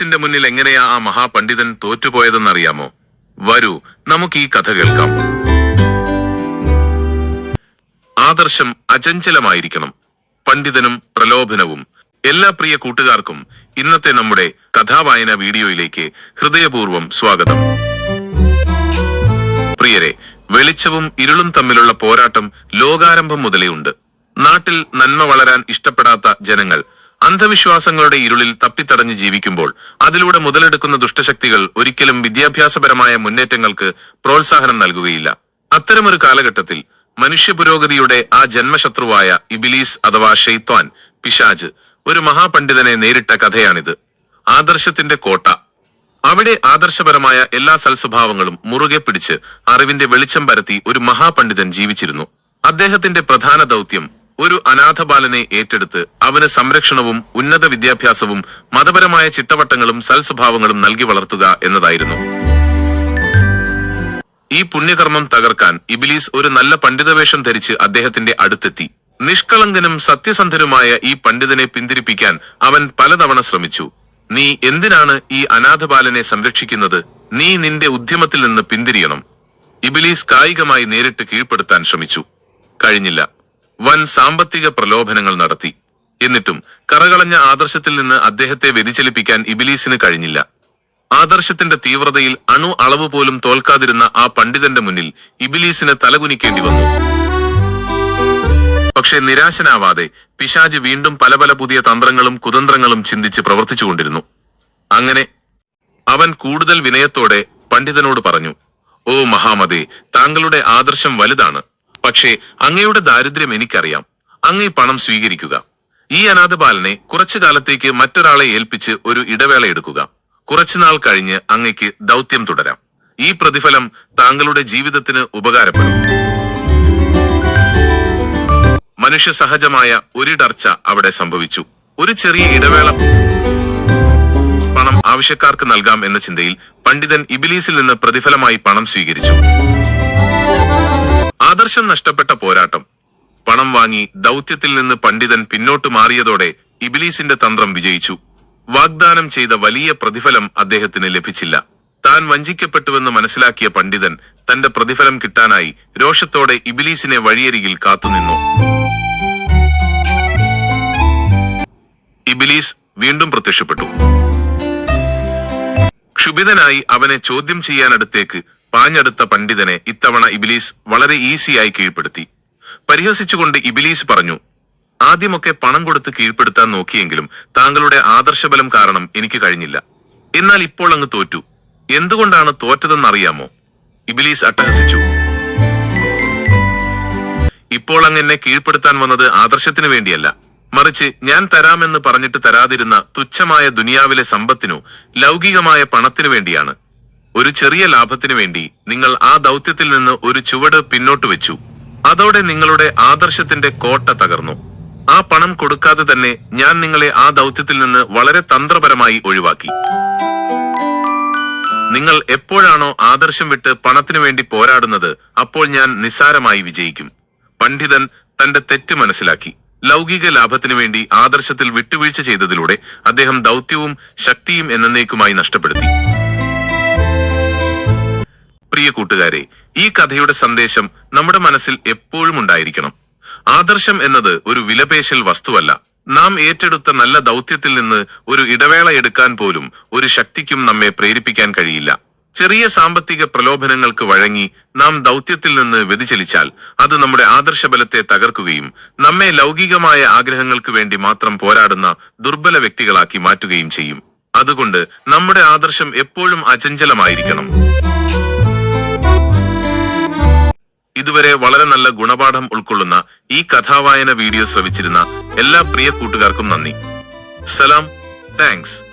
ഇബിലീസിന്റെ മുന്നിൽ എങ്ങനെയാ ആ മഹാപണ്ഡിതൻ തോറ്റുപോയതെന്നറിയാമോ? വരൂ നമുക്ക് ഈ കഥ കേൾക്കാം. ആദർശം അചഞ്ചലമായിരിക്കണം. പണ്ഡിതനും പ്രലോഭനവും. എല്ലാ പ്രിയ കൂട്ടുകാർക്കും ഇന്നത്തെ നമ്മുടെ കഥാവായന വീഡിയോയിലേക്ക് ഹൃദയപൂർവം സ്വാഗതം. പ്രിയരെ വെളിച്ചവും ഇരുളും തമ്മിലുള്ള പോരാട്ടം ലോകാരംഭം മുതലേ ഉണ്ട്. നാട്ടിൽ നന്മ വളരാൻ ഇഷ്ടപ്പെടാത്ത ജനങ്ങൾ അന്ധവിശ്വാസങ്ങളുടെ ഇരുളിൽ തപ്പിത്തടഞ്ഞ് ജീവിക്കുമ്പോൾ അതിലൂടെ മുതലെടുക്കുന്ന ദുഷ്ടശക്തികൾ ഒരിക്കലും വിദ്യാഭ്യാസപരമായ മുന്നേറ്റങ്ങൾക്ക് പ്രോത്സാഹനം നൽകുകയില്ല. അത്തരമൊരു കാലഘട്ടത്തിൽ മനുഷ്യ പുരോഗതിയുടെ ആ ജന്മശത്രുവായ ഇബിലീസ് അഥവാ ഷെയ്ത്വാൻ പിശാജ് ഒരു മഹാപണ്ഡിതനെ നേരിട്ട കഥയാണിത്. ആദർശത്തിന്റെ കോട്ട. അവിടെ ആദർശപരമായ എല്ലാ സൽസ്വഭാവങ്ങളും മുറുകെ പിടിച്ച് അറിവിന്റെ വെളിച്ചം പരത്തി ഒരു മഹാപണ്ഡിതൻ ജീവിച്ചിരുന്നു. അദ്ദേഹത്തിന്റെ പ്രധാന ദൗത്യം ഒരു അനാഥ ബാലനെ ഏറ്റെടുത്ത് അവന് സംരക്ഷണവും ഉന്നത വിദ്യാഭ്യാസവും മതപരമായ ചിട്ടവട്ടങ്ങളും സൽസ്വഭാവങ്ങളും നൽകി വളർത്തുക എന്നതായിരുന്നു. ഈ പുണ്യകർമ്മം തകർക്കാൻ ഇബിലീസ് ഒരു നല്ല പണ്ഡിതവേഷം ധരിച്ച് അദ്ദേഹത്തിന്റെ അടുത്തെത്തി. നിഷ്കളങ്കനും സത്യസന്ധനുമായ ഈ പണ്ഡിതനെ പിന്തിരിപ്പിക്കാൻ അവൻ പലതവണ ശ്രമിച്ചു. നീ എന്തിനാണ് ഈ അനാഥബാലനെ സംരക്ഷിക്കുന്നത്? നീ നിന്റെ ഉദ്യമത്തിൽ നിന്ന് പിന്തിരിയണം. ഇബിലീസ് കായികമായി നേരിട്ട് കീഴ്പ്പെടുത്താൻ ശ്രമിച്ചു. കഴിഞ്ഞില്ല. വൻ സാമ്പത്തിക പ്രലോഭനങ്ങൾ നടത്തി. എന്നിട്ടും കറകളഞ്ഞ ആദർശത്തിൽ നിന്ന് അദ്ദേഹത്തെ വ്യതിചലിപ്പിക്കാൻ ഇബിലീസിന് കഴിഞ്ഞില്ല. ആദർശത്തിന്റെ തീവ്രതയിൽ അണു അളവ് പോലും തോൽക്കാതിരുന്ന ആ പണ്ഡിതന്റെ മുന്നിൽ ഇബിലീസിന് തലകുനിക്കേണ്ടി വന്നു. പക്ഷെ നിരാശനാവാതെ പിശാജ് വീണ്ടും പല പല പുതിയ തന്ത്രങ്ങളും കുതന്ത്രങ്ങളും ചിന്തിച്ച് പ്രവർത്തിച്ചുകൊണ്ടിരുന്നു. അങ്ങനെ അവൻ കൂടുതൽ വിനയത്തോടെ പണ്ഡിതനോട് പറഞ്ഞു ഓ മഹാമതേ താങ്കളുടെ ആദർശം വലുതാണ്. പക്ഷേ അങ്ങയുടെ ദാരിദ്ര്യം എനിക്കറിയാം. അങ്ങ് ഈ പണം സ്വീകരിക്കുക. ഈ അനാഥബാലനെ കുറച്ചു കാലത്തേക്ക് മറ്റൊരാളെ ഏൽപ്പിച്ച് ഒരു ഇടവേള എടുക്കുക. കുറച്ചുനാൾ കഴിഞ്ഞ് അങ്ങയ്ക്ക് ദൗത്യം തുടരാം. ഈ പ്രതിഫലം താങ്കളുടെ ജീവിതത്തിന് ഉപകാരപ്പെടും. മനുഷ്യ സഹജമായ ഒരിടർച്ച അവിടെ സംഭവിച്ചു. ഒരു ചെറിയ ഇടവേള പണം ആവശ്യക്കാർക്ക് നൽകാം എന്ന ചിന്തയിൽ പണ്ഡിതൻ ഇബിലീസിൽ നിന്ന് പ്രതിഫലമായി പണം സ്വീകരിച്ചു. ആദർശം നഷ്ടപ്പെട്ട പോരാട്ടം. പണം വാങ്ങി ദൗത്യത്തിൽ നിന്ന് പണ്ഡിതൻ പിന്നോട്ട് മാറിയതോടെ ഇബിലീസിന്റെ തന്ത്രം വിജയിച്ചു. വാഗ്ദാനം ചെയ്ത വലിയ പ്രതിഫലം അദ്ദേഹത്തിന് ലഭിച്ചില്ല. താൻ വഞ്ചിക്കപ്പെട്ടുവെന്ന് മനസ്സിലാക്കിയ പണ്ഡിതൻ തന്റെ പ്രതിഫലം കിട്ടാനായി രോഷത്തോടെ ഇബിലീസിനെ വഴിയരികിൽ കാത്തുനിന്നു. ഇബിലീസ് വീണ്ടും പ്രത്യക്ഷപ്പെട്ടു. ക്ഷുഭിതനായി അവനെ ചോദ്യം ചെയ്യാനടുത്തേക്ക് പാഞ്ഞടുത്ത പണ്ഡിതനെ ഇത്തവണ ഇബിലീസ് വളരെ ഈസിയായി കീഴ്പ്പെടുത്തി. പരിഹസിച്ചുകൊണ്ട് ഇബിലീസ് പറഞ്ഞു ആദ്യമൊക്കെ പണം കൊടുത്ത് കീഴ്പ്പെടുത്താൻ നോക്കിയെങ്കിലും താങ്കളുടെ ആദർശബലം കാരണം എനിക്ക് കഴിഞ്ഞില്ല. എന്നാൽ ഇപ്പോൾ അങ്ങ് തോറ്റു. എന്തുകൊണ്ടാണ് തോറ്റതെന്നറിയാമോ? ഇബിലീസ് അട്ടഹസിച്ചു. ഇപ്പോൾ അങ്ങ് എന്നെ കീഴ്പ്പെടുത്താൻ വന്നത് ആദർശത്തിന് വേണ്ടിയല്ല. മറിച്ച് ഞാൻ തരാമെന്ന് പറഞ്ഞിട്ട് തരാതിരുന്ന തുച്ഛമായ ദുനിയാവിലെ സമ്പത്തിനു ലൗകികമായ പണത്തിനു വേണ്ടിയാണ്. ഒരു ചെറിയ ലാഭത്തിനു വേണ്ടി നിങ്ങൾ ആ ദൗത്യത്തിൽ നിന്ന് ഒരു ചുവട് പിന്നോട്ട് വെച്ചു. അതോടെ നിങ്ങളുടെ ആദർശത്തിന്റെ കോട്ട തകർന്നു. ആ പണം കൊടുക്കാതെ തന്നെ ഞാൻ നിങ്ങളെ ആ ദൗത്യത്തിൽ നിന്ന് വളരെ തന്ത്രപരമായി ഒഴിവാക്കി. നിങ്ങൾ എപ്പോഴാണോ ആദർശം വിട്ട് പണത്തിനു വേണ്ടി പോരാടുന്നത് അപ്പോൾ ഞാൻ നിസ്സാരമായി വിജയിക്കും. പണ്ഡിതൻ തന്റെ തെറ്റ് മനസ്സിലാക്കി. ലൗകിക ലാഭത്തിനു വേണ്ടി ആദർശത്തിൽ വിട്ടുവീഴ്ച ചെയ്തതിലൂടെ അദ്ദേഹം ദൗത്യവും ശക്തിയും എന്നേക്കുമായി നഷ്ടപ്പെടുത്തി. പ്രിയ കൂട്ടുകാരെ ഈ കഥയുടെ സന്ദേശം നമ്മുടെ മനസ്സിൽ എപ്പോഴും ഉണ്ടായിരിക്കണം. ആദർശം എന്നത് ഒരു വിലപേശൽ വസ്തുവല്ല. നാം ഏറ്റെടുത്ത നല്ല ദൗത്യത്തിൽ നിന്ന് ഒരു ഇടവേള എടുക്കാൻ പോലും ഒരു ശക്തിക്കും നമ്മെ പ്രേരിപ്പിക്കാൻ കഴിയില്ല. ചെറിയ സാമ്പത്തിക പ്രലോഭനങ്ങൾക്ക് വഴങ്ങി നാം ദൗത്യത്തിൽ നിന്ന് വ്യതിചലിച്ചാൽ അത് നമ്മുടെ ആദർശബലത്തെ തകർക്കുകയും നമ്മെ ലൗകികമായ ആഗ്രഹങ്ങൾക്ക് വേണ്ടി മാത്രം പോരാടുന്ന ദുർബല വ്യക്തികളാക്കി മാറ്റുകയും ചെയ്യും. അതുകൊണ്ട് നമ്മുടെ ആദർശം എപ്പോഴും അചഞ്ചലമായിരിക്കണം. ഇതുവരെ വളരെ നല്ല ഗുണപാഠം ഉൾക്കൊള്ളുന്ന ഈ കഥാവായന വീഡിയോ ശ്രവിച്ചിരുന്ന എല്ലാ പ്രിയ കൂട്ടുകാർക്കും നന്ദി. സലാം. താങ്ക്സ്.